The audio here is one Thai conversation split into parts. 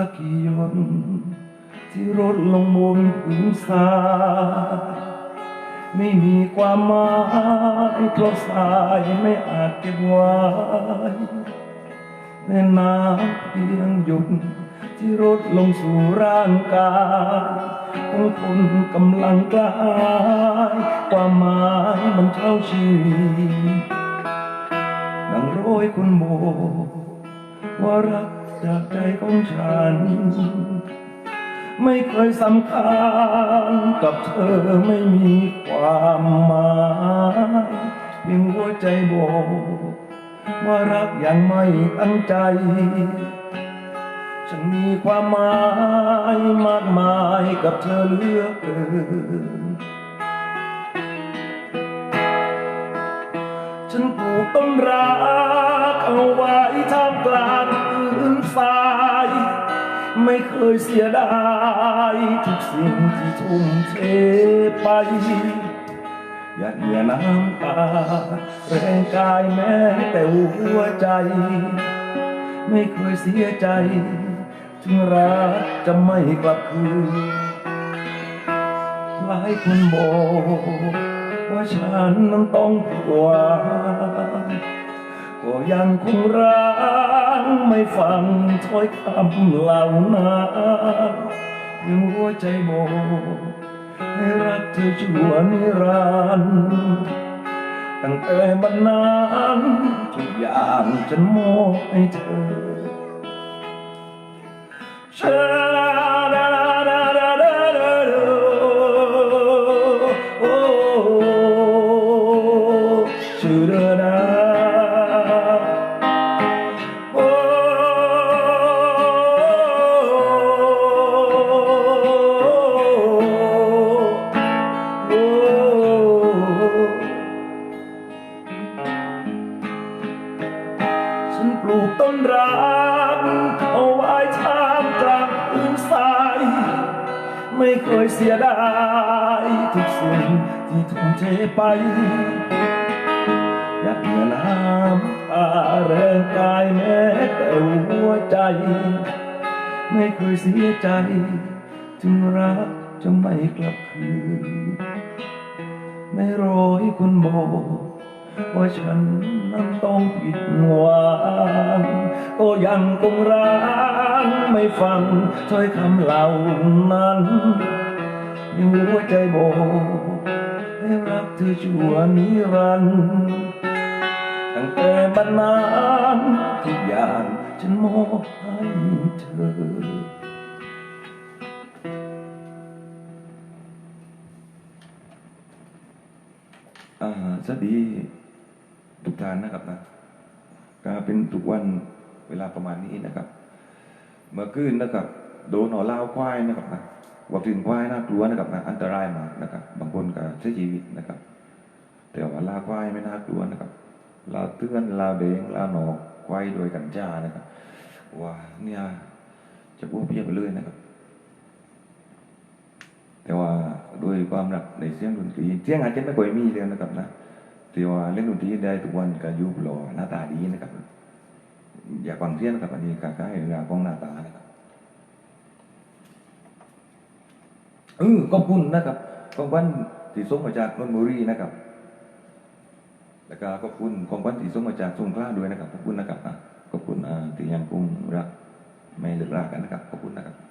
สักกี่หยดที่รดลงบนพื้นทรายไม่มีความหมายเพราะสายไม่อาจเก็บไว้แม่น้ำเพียงหยดที่รดลงสู่ร่างกายของคนกำลังกลายความหมายมันเท่าชีวิตดังโรยคุณโบว่ารัก จากใจของฉัน ไม่เคยสำคัญกับเธอไม่มีความหมายเพียงหัวใจบอกว่ารักอย่างไม่ตั้งใจ ฉันมีความหมายมากมายกับเธอเหลือเกินฉันปลูกต้นรักเอาไว้ท่ามกลางาย ไม่เคยเสียดายทุกสิ่งที่ทุ่มเทไปหยาเหงื่อน้ำตาแรงกายแม้แต่หัวใจ ไม่เคยเสียใจ ถึงรักจะไม่กลับคืนหลายคนบอกว่าฉันนั้นต้องผิดหวัง ก็ยังคงรักไม่ฟังถ้อยคำเหล่านั้นยังหัวใจบอกให้รักเธอชั่วนิรันดร์ตั้งแต่บัดนั้นทุกอย่างฉันมอบให้เธอชา ใจ ไม่เคยเสียใจ ถึงรักจะไม่กลับคืน ไม่ร้อยคนบอกว่าฉันนั้นต้องผิดหวังก็ยังคงรักไม่ฟังถ้อยคำเหล่านั้นยังหัวใจบอกให้รักเธอชั่วนิรันดร์ตั้งแต่บัดนั้นทุกอย่าง ฉันมอบให้เธออ่าสวัสดีทุกท่านนะครับนะก็เป็นทุกวันเวลาประมาณนี้นะครับ เมื่อคืนนะครับ โดนหนอล่าวควายนะครับนะวัคซีนควายน่ากลัวนะครับนะอันตรายมากนะครับ บางคนก็เสียชีวิตนะครับ แต่ว่าลาวควายไม่น่ากลัวนะครับลาเตือนลาเดงลาหนอก ควายโดยกัญชานะครับว่าเนี่ยจะพูดเพี้ยนไปเลยนะครับ แต่ว่าด้วยความรักในเสียงดนตรีเสียงอาจจะไม่ค่อยมีเลยนะครับนะแต่ว่าเล่นดนตรีได้ทุกวันก็ยุบหล่อหน้าตาดีนะครับ อยากฟังเสียงนะครับอันนี้ก็ใกล้เรื่องของหน้าตานะครับเออขอบคุณนะครับขอบคุณที่ส่งมาจากนนทบุรีนะครับ แล้วก็ขอบคุณของขวัญที่ส่งมาจากสงขลาด้วยนะครับขอบคุณนะครับขอบคุณที่ยังคงรักไม่เลิกรากันนะครับขอบคุณนะครับ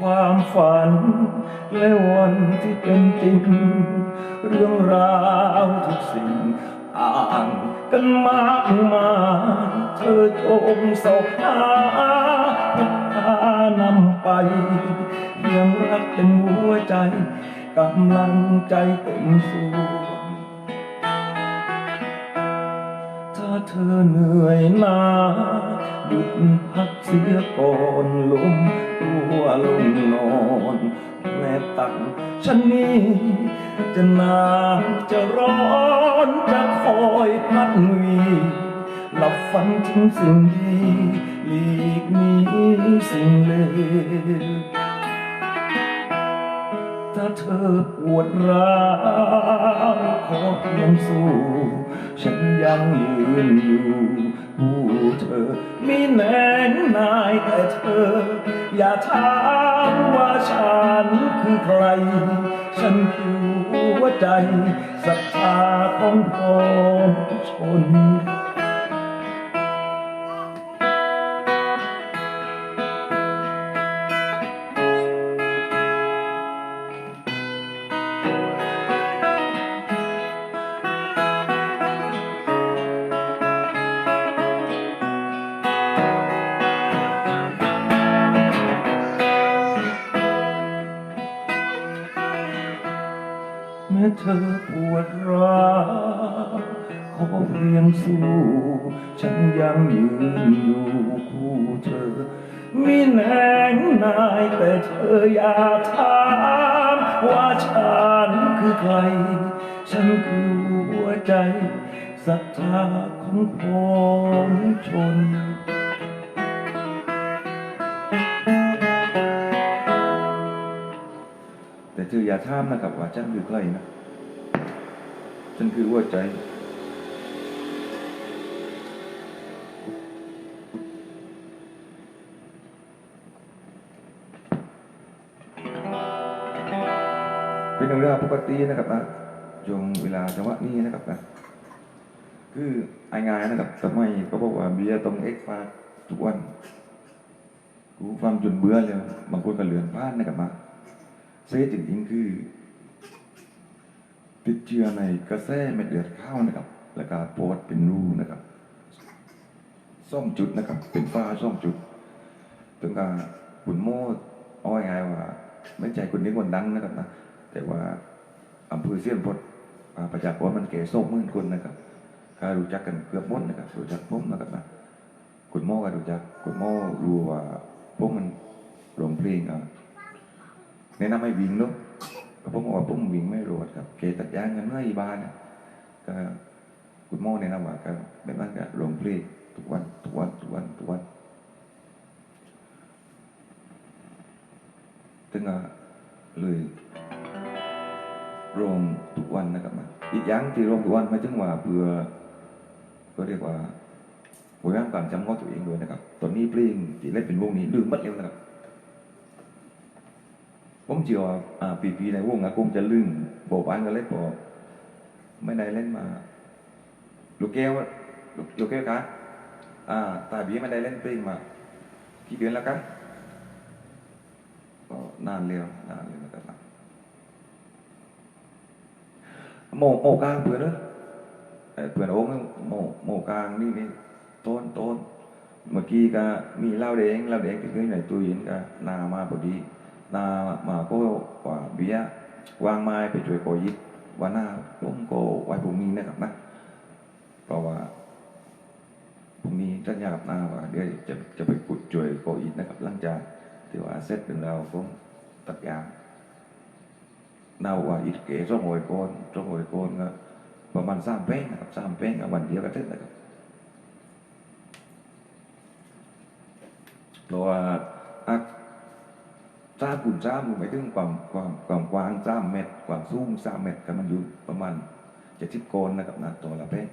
ความฝัน และวันที่เป็นจริง เรื่องราวทุกสิ่งอ่านกันมากมายเธอจงสอบหาพุทธานำไปเพียงรักเต็มหัวใจกำลังใจเต็มส่ว เธอเหนื่อยนาหยุดพักเสียก่อนลมตัวลงนอนแม่ตักฉันนี้ จะหนาวจะร้อนจะคอยพัดวีหลับฝันถึงสิ่งดีหลีกนีสิ่งเลว อปวดร้าวขอเพียงสู้ ฉันยังยืนอยู่ผู้เธอมีแนงนายแต่เธอ อย่าถามว่าฉันคือใคร ฉันคือหัวใจศรัทธาของพ้องชน สู้ ฉันยังยืนอยู่คู่เธอมีแหนงนายแต่เธออย่าถามว่าฉันคือใคร ฉันคือหัวใจศรัทธาของพรชนแต่เธออย่าถามนะครับว่าฉันคือใครนะ ฉันคือหัวใจ ป็นเรื่องปกตินะครับนะช่วงเวลาจังหวะนี้นะครับนะคือไอ้งานนะครับสมัยก็บอกว่าเบียร์ต้องเอ็กซ์ฟาทุกวันกูฟังจนเบื่อเลยบางคนก็เหลือนพลาดนะครับมาเซจริงๆคือ ติดเชื้อในกระแสเม็ดเลือดข้าวนะครับ แล้วก็ปวดเป็นรูนะครับซ่อมจุดนะครับ เป็นฝ้าซ่อมจุดถึงกับคุณโม่อ้อยไงายว่า ไม่ใจคนนี้คนดังนะครับนะแต่ว่า อำเภอเสี้ยนพดประชากรมันแก่โซ่มื่นคนนะครับก็รู้จักกันเกือบหมดนะครับรู้จักผมนะครับนะคุณโม่ก็รู้จักคุณโม่รู้ว่าพวกมันร้องเพลงอะแนะนำให้วิ่งเนาะผมบอกว่าผมวิ่งไม่รอดครับเกตัดยางกันเมื่ออีบานเนี่ยก็คุณหมอแนะนำว่าก็แบบนั้นก็หลงเพลงทุกวันทุกวันทุกวันทุกวันถึงก็เลย ลงทุกวันนะครับนะอีกอย่างที่ลงทุกวันไม่ถึงว่าเพื่อก็เรียกว่าบริหารความจำขอตัวเองด้วยนะครับ ตอนนี้เพลงที่เล่นเป็นวงนี้ลืมหมดแล้วนะครับ ผมเชื่อว่าอ่าปีๆในวงอะคงจะลืมโบบ้านก็เล่นพอไม่ได้เล่นมา ลูกแก้วลูกลูกแก้วคะอ่าตาบีไม่ได้เล่นเพลงมากี่เดือนแล้วครับก็นานแล้วนานเลยนะครับ โมโมกลางเพื่อนเนอะเอ่อเพื่อนโอ้งโมโมกลางนี่นี่ต้นต้นเมื่อกี้ก็มีเหล้าแดงเหล้าแดงที่ขึ้นในตู้เย็นก็นามาพอดี นามาก็ว่าเบียวางไม้ไปช่วยโกยิดว่าหน้าผมโกไว้พรุ่งนี้นะครับนะเพราะว่าพรุ่งนี้สัญญากับนาว่าเดี๋ยวจะจะไปขุดช่วยโกยิดนะครับหลังจากที่ว่าเสร็จเป็นเราผมตัดยาง นาว่าอิดเก๋สองหอยโกนสองหอยโกนก็ประมาณสามเป้งนะครับสามเป้งกับวันเดียวก็ถึงนะครับเพราะว่าอักสามคูณสามหมายถึงความความความกว้างสามเมตรความสูงสามเมตรก็มันอยู่ประมาณเจ็ดสิบโกนนะครับนะตัวละเพ่โ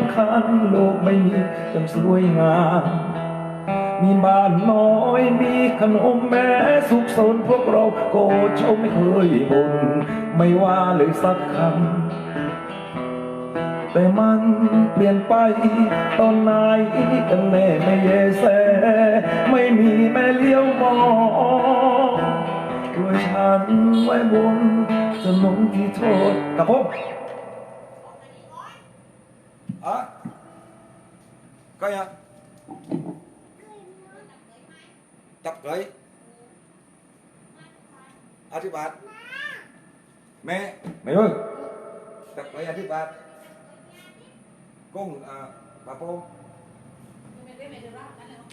ำคัญโลกไม่มีจังสวยงาม มีบ้านน้อยมีขนมแม้สุขสนพวกเราโกเจ้าไม่เคยบ่นไม่ว่าเลยสักคำ แต่มันเปลี่ยนไปตอนไหนกันแน่ไม่เยแส ไม่มีแม่เลี้ยวมองด้วยฉันไว้บนถนนที่โทษกับผม đó coi nhá, tập cưới Adibat mẹ. Mẹ ơi. Tập cưới Adibat con à, bà cô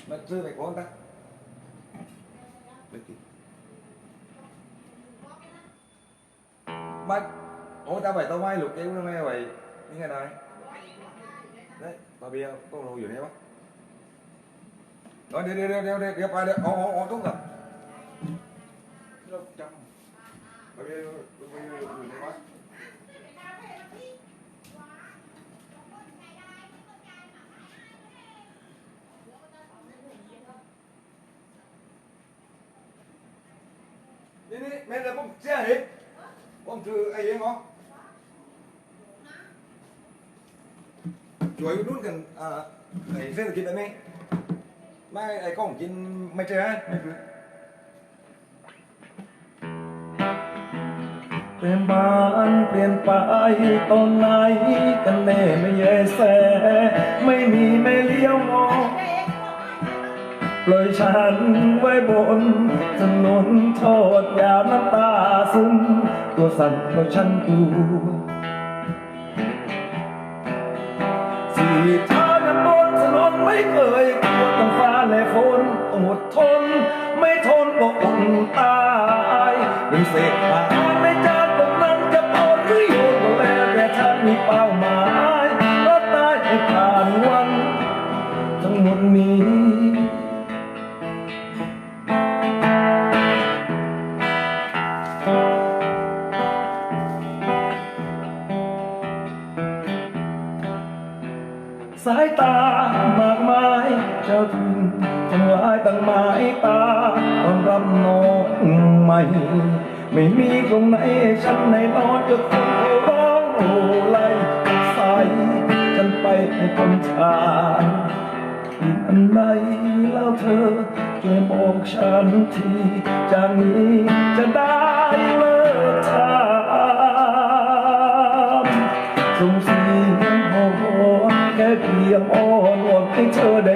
mẹ chơi về con ta mẹ ông ta phải tao mai lục cái nó nghe vậy. Như ngày này đấy bà bia câu đầu hiểu em á đó đi đi đi đi đi đi bà đi ô ô ô đúng rồi. Bà bia bà bia bà bia Ini, mana bom cahit, bom tu ayam oh. ช่วยอุดหนุ่นกันอ่าไอ้เศรษฐกิจอันนี้ไม่ไอ้ของกินไม่ใช่ไม่คือเปลี่ยนบ้านเปลี่ยนไปตอนไหนกันแน่ไม่เยแส ไม่มีไม่เลี้ยวมองปล่อยฉันไว้บนถนนโทษยาวน้ำตาซึมตัวสั่นเพราะฉันกลัว ที่เท้ายังบนถนนไม่เคยกลัวต้องฟ้าและฝนต้องอดทน ไม่ทนก็อดตา สายตามากมายเจ้าถิ่นทั้งหลายตั้งหมายตาตอนรับน้องใหม่ ไม่มีตรงไหนฉันในนอนจะคนเขาร้องโอ้ไล่ใสฉันไปให้คนชายดินอันใดแล้วเธอช่วยบอกฉันทีจากนี้จะได้เลิกทำ ค่เพียงอ้อนวอนให้เธอได้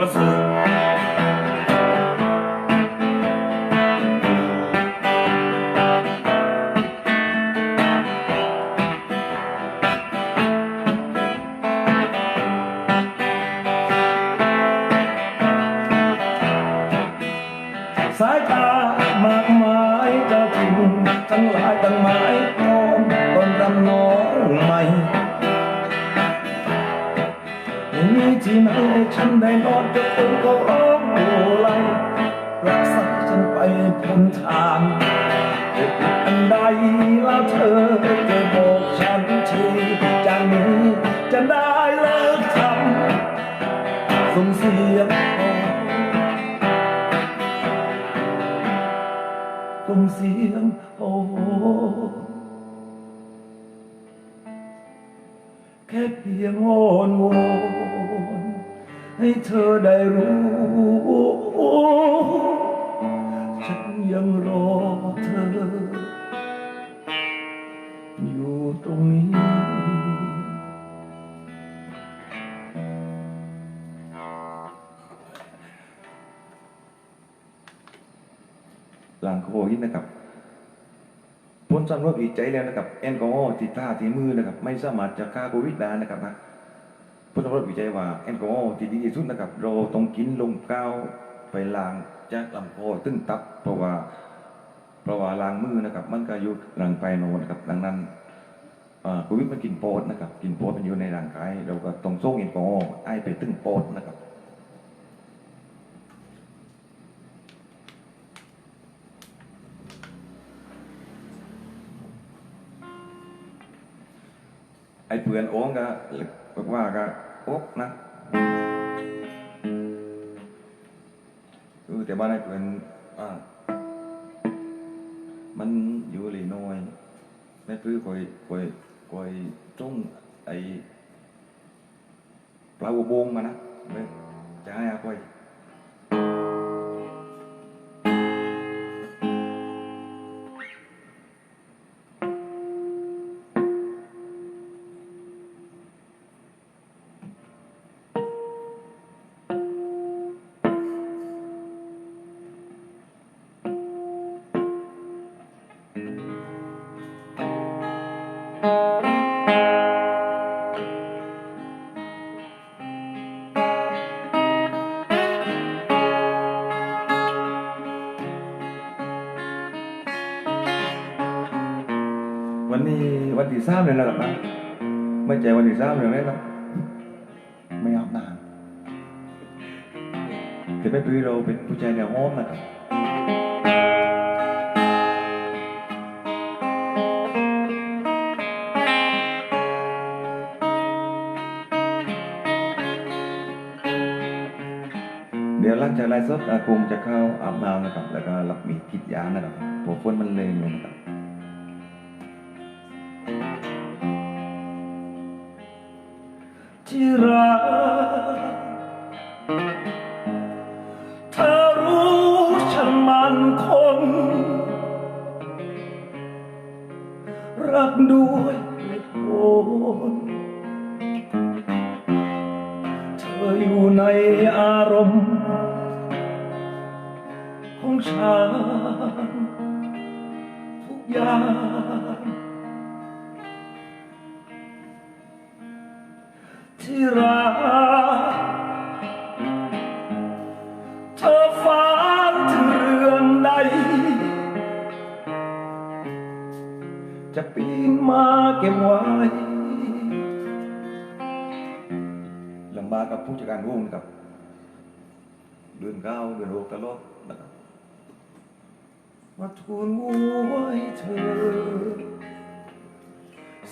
What's up? สำรวจวิจัยแล้วนะครับแอลกอฮอล์ที่ท่าที่มือนะครับ ไม่สามารถจะฆ่าโควิดได้นะครับนะผลสำรวจวิจัยว่าแอลกอฮอล์ที่ดีที่สุดนะครับ เราต้องกินลมก้าวไปล้างจากลำคอตึ้งตับ เพราะว่าเพราะว่าล้างมือนะครับ มันก็อยู่หลังไปโนนะครับ ดังนั้นโควิดมันกินโปอดนะครับ กินโปอดมันอยู่ในร่างกายเราก็ต้องส่งแอลกอฮอล์ไอไปตึ้งโปอดนะครับ ไอ้เพื่อนโอ้งก็บอกว่าก็โอ๊กนะเออแต่บ้านไอ้เพื่อนอ่ามันอยู่หลีน้อยไม่พื้อคอยคอยคอยจ้งไอ้ปลาบัวบงมานะไม่จะให้อาคอย วันนี้วันที่สามเลยนะครับนะไม่ใจวันที่สามเลยนะครับไม่อาบน้ำแต่ไม่ปีเราเป็นผู้ชายแนวห้อมนะครับเดี๋ยวหลังจากไลฟ์สดอาคงจะเข้าอาบน้ำนะครับ แล้วก็รับมีดกิดยานะครับเพราะฝนมันแรงเลยนะครับ ที่รัก เธอรู้ฉันมันคน รักด้วย ลำบากกับผู้จัดการวงนะครับ เดือนเก้าเดือนหกตลอดนะครับมาทูลหัวให้เธอ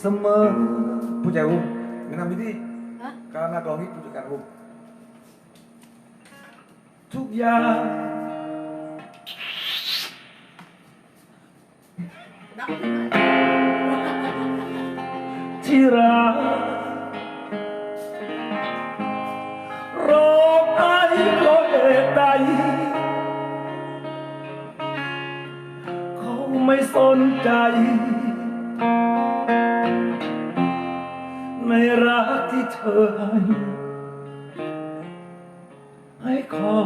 เสมอผู้จัดการวงแนะนำพี่ที่ฮะการนักร้องที่ผู้จัดการวงทุกอย่างดับขึ้นม สนใจ ไม่รักที่เธอให้ให้เขา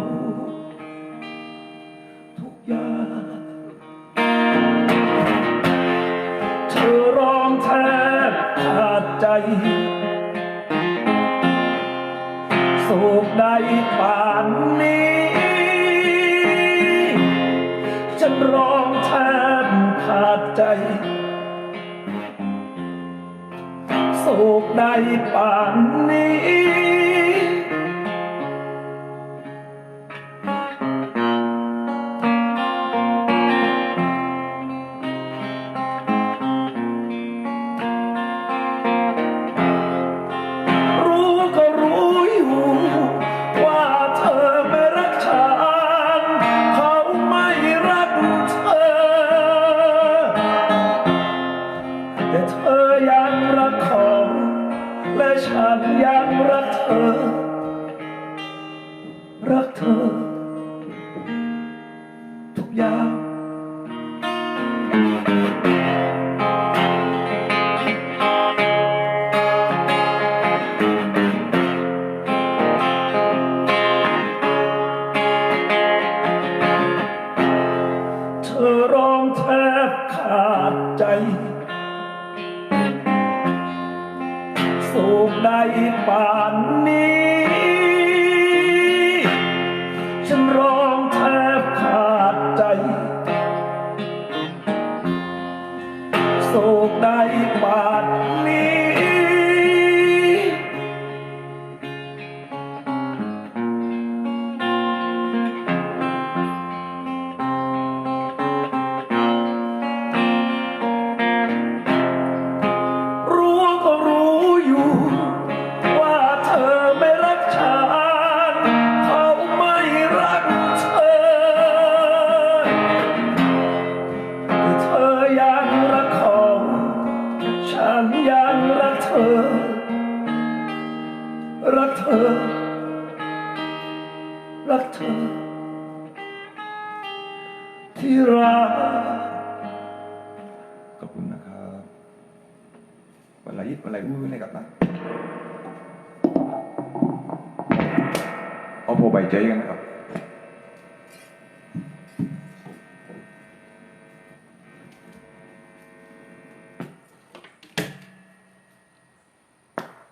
ก ใดป่าน